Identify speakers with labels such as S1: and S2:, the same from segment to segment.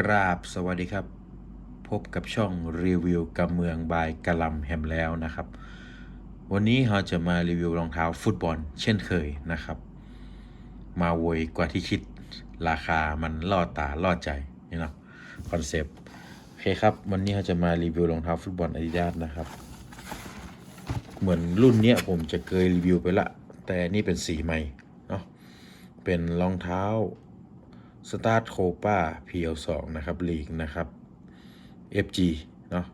S1: กราบสวัสดีครับ พบกับช่องรีวิวกับเมืองบายกะลำแฮมแล้วนะครับ วันนี้เราจะมารีวิวรองเท้าฟุตบอล เช่นเคยนะครับ มาโวยกว่าที่คิดราคามันล่อตาล่อใจนี่เนาะคอนเซปต์โอเคครับ วันนี้เราจะมารีวิวรองเท้าฟุตบอลอาดิดาสนะครับ เหมือนรุ่นเนี้ยผมจะเคยรีวิวไปละ แต่นี่เป็นสีใหม่เนาะเป็นรองเท้า สตาร์ทโคป้า PL2 นะครับลีกนะครับ FG เนาะ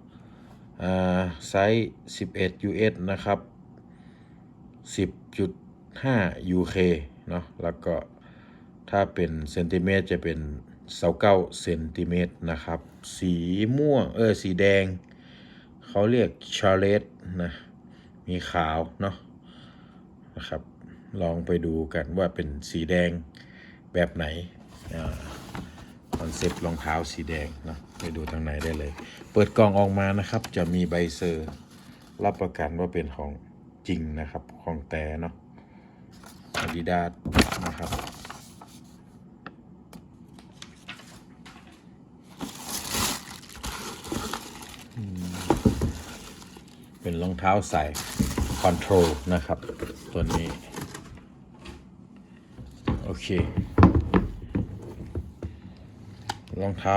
S1: ไซส์ 11 US นะครับ 10.5 UK เนาะแล้วก็ถ้าเป็นเซนติเมตรจะเป็น29เซนติเมตรนะครับ สีม่วง เออ สีแดง เขาเรียกชาเลตนะ มีขาว เนาะนะครับ ลองไปดูกันว่าเป็นสีแดงแบบไหน คอนเซปต์รองเท้าสีแดงเนาะไปดูทางไหนได้เลย เปิดกล่องออกมานะครับ จะมีใบเซอร์ รับประกันว่าเป็นของจริงนะครับของแต่เนาะอาดิดาสนะครับเป็นรองเท้าใส่คอนโทรลนะครับ ตัวนี้ โอเค รองเท้า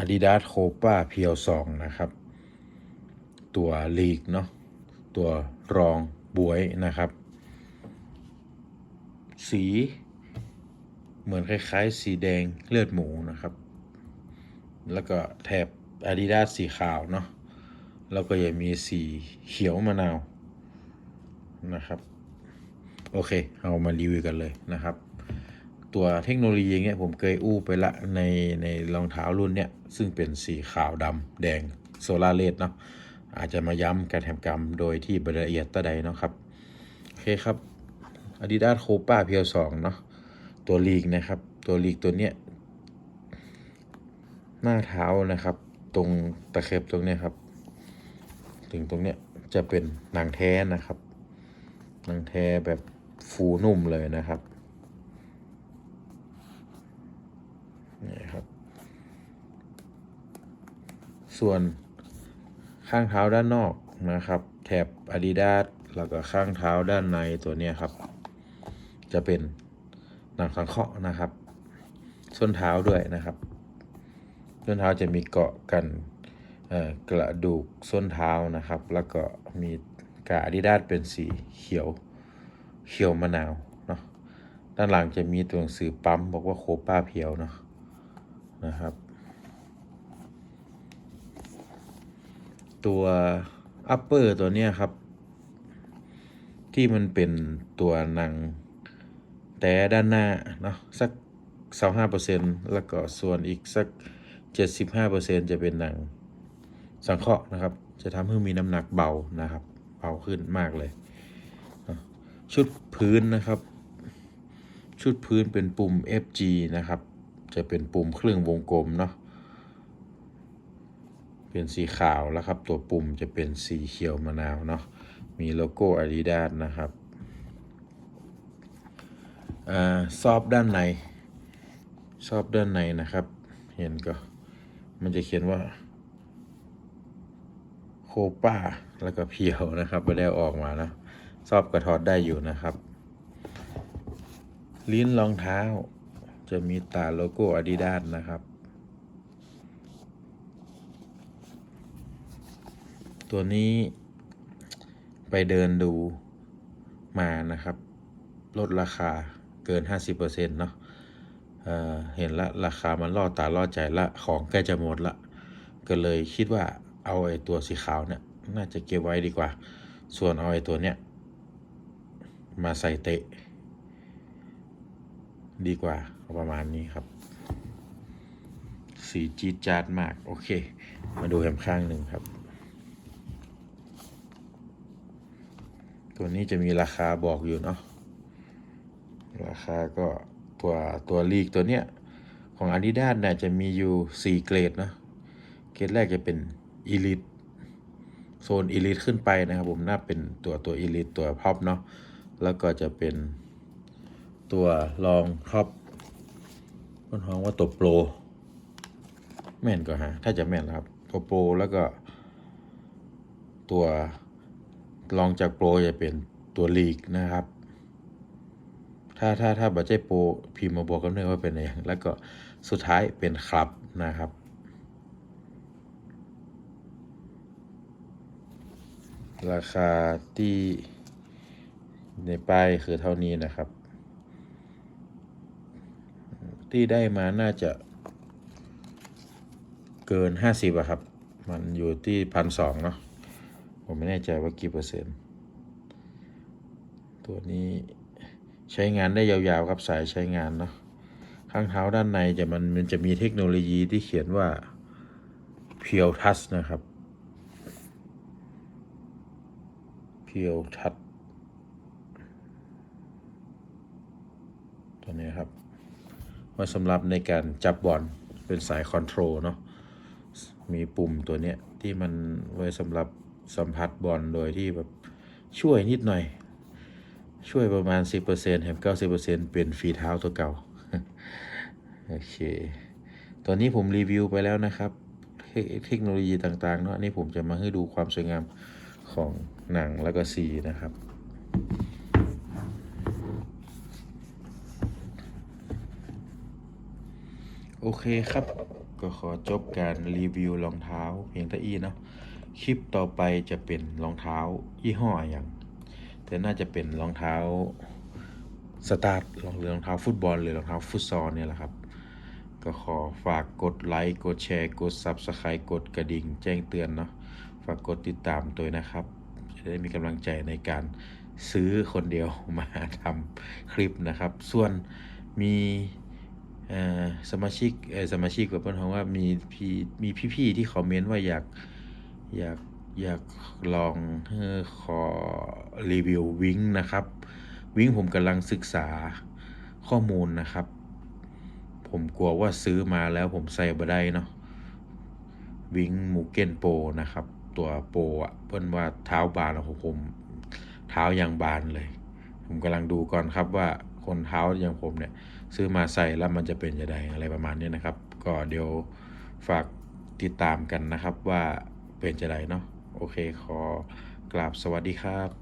S1: Adidas Copa PL2 นะครับ ตัวลีกเนาะตัวรองบวยนะครับ สีเหมือนคล้ายๆ สีแดงเลือดหมูนะครับ แล้วก็แถบ Adidas สีขาวเนาะแล้วก็ยังมีสีเขียวมะนาวนะครับ โอเค เอามารีวิวกันเลยนะครับ ตัวเทคโนโลยีเงี้ยผมเคยอู้ไปละในในรองเท้ารุ่นเนี้ยซึ่งเป็นสีขาวดำแดงโซลาเลสเนาะอาจจะมาย้ำการแถมกรรมโดยที่รายละเอียดตะใดเนาะครับ โอเคครับ Adidas Copa PL2 เนาะตัวลีกนะครับ ตัวลีกตัวเนี้ยหน้าเท้านะครับ ตรงตะเข็บตรงเนี้ยครับ ถึงตรงเนี้ยจะเป็นหนังแท้นะครับ หนังแท้แบบฟูนุ่มเลยนะครับ นี่ครับ ส่วนข้างเท้าด้านนอกนะครับ แถบ Adidas แล้วก็ข้างเท้าด้านในตัวนี้ครับ จะเป็นหนังสังเคราะห์นะครับ ส้นเท้าด้วยนะครับ ส้นเท้าจะมีเกาะกันกระดูกส้นเท้านะครับ แล้วก็มีกาอาดิดาสเป็นสีเขียวเขียวมะนาวเนาะด้านหลังจะมีตัวหนังสือปั๊มบอกว่าโคป้าเพียวเนาะ นะครับ ตัวอัปเปอร์ตัวเนี้ยครับ ที่มันเป็นตัวหนังแต่ด้านหน้าเนาะสักสห้าเปอร์เซ็นแล้วก็ส่วนอีกสักเจ็ดสิบห้าเปอร์เซ็นจะเป็นหนังสังเคราะห์นะครับ จะทำให้มีน้ำหนักเบานะครับ เบาขึ้นมากเลย ชุดพื้นนะครับ ชุดพื้นเป็นปุ่ม FG นะครับ จะเป็นปุ่มเครื่องวงกลมเนาะเป็นสีขาวแล้วครับ ตัวปุ่มจะเป็นสีเขียวมะนาวเนาะมีโลโก้ Adidas นะครับอซอบด้านในซอบด้านในนะครับ เห็นก็มันจะเขียนว่า โคป้าแล้วก็เพียวนะครับไม่ได้ออกมานะซอบกระถอดได้อยู่นะครับ ลิ้นรองเท้า จะมีตาโลโก้ Adidas นะครับ ตัวนี้ไปเดินดูมานะครับ ลดราคาเกิน 50%เนาะเเห็นละราคามันล่อตาล่อใจละของใกล้จะหมดละ ก็เลยคิดว่าเอาไอ้ตัวสีขาวเนี่ย น่าจะเก็บไว้ดีกว่า ส่วนเอาไอ้ตัวเนี้ยมาใส่เตะ ดีกว่า ประมาณนี้ครับ สีจีดจาดมาก โอเค มาดูแฮมข้างหนึ่งครับ ตัวนี้จะมีราคาบอกอยู่เนาะราคาก็ตัวตัวลีกตัวเนี้ย ของ Adidas เนี่ยจะมีอยู่ 4 เกรดเนาะเกรดแรกจะเป็น Elite โซน Elite ขึ้นไปนะครับผมน่าเป็นตัวตัว Elite ตัวพ็อปเนาะแล้วก็จะเป็นตัวรองท็อป ต้นหองว่าตัวโปรแม่นก็ฮะถ้าจะแม่นครับ ตัวโปรแล้วก็ ตัวรองจากโปรจะเป็นตัวลีกนะครับ ถ้าถ้าถ้าบัจเจโปรพิมพ์มาบอกกันเนื่องว่าเป็นอะไรแล้วก็สุดท้ายเป็นคลับนะครับราคาที่ในป้ายคือเท่านี้นะครับ ที่ได้มาน่าจะ เกิน50อะครับ มันอยู่ที่พันสองเนาะผมไม่แน่ใจว่ากี่เปอร์เซ็นต์ ตัวนี้ใช้งานได้ยาวๆครับสายใช้งานเนาะข้างเท้าด้านในจะมันมันจะมีเทคโนโลยีที่เขียนว่า p u r e Touch นะครับ p u r e Touch ตัวนี้ครับ ไว้สำหรับในการจับบอลเป็นสายคอนโทรลเนาะมีปุ่มตัวเนี้ยที่มันไว้สำหรับสัมผัสบอลโดยที่แบบช่วยนิดหน่อย ช่วยประมาณ 10%แถม90%เป็นฝีเท้าตัวเก่า โอเค ตอนนี้ผมรีวิวไปแล้วนะครับ เทคโนโลยีต่างๆเนาะอันนี่ผมจะมาให้ดูความสวยงามของหนังแล้วก็สีนะครับ โอเคครับ ก็ขอจบการรีวิวรองเท้าเพียงเท่าอี้เนาะคลิปต่อไปจะเป็นรองเท้ายี่ห้ออย่าง แต่น่าจะเป็นรองเท้าสตาร์ทหรือรองเท้าฟุตบอลหรือรองเท้าฟุตซอลเนี่ยแหละครับ ก็ขอฝากกดไลค์กดแชร์กด Subscribe กดกระดิ่ง แจ้งเตือนเนาะฝากกดติดตามตัวนะครับ จะได้มีกำลังใจในการซื้อคนเดียวมาทำคลิปนะครับ ส่วนมี สมาชิกสมาชิกแบบเพื่อนเขาว่ามีพี่มีพี่ๆที่คอมเมนต์ว่าอยากอยากอยากลองอขอรีวิววิงนะครับวิงผมกำลังศึกษาข้อมูลนะครับ ผมกลัวว่าซื้อมาแล้วผมใส่บ่ได้เนาะวิงมูเก้นโปนะครับ ตัวโปอะเพิ่อนว่าเท้าบานของผมเท้ายังบานเลย ผมกำลังดูก่อนครับว่า คนเท้าอย่างผมเนี่ยซื้อมาใส่แล้วมันจะเป็นยังไงอะไรประมาณนี้นะครับ ก็เดี๋ยวฝากติดตามกันนะครับว่าเป็นจะไดเนาะโอเคขอกราบสวัสดีครับ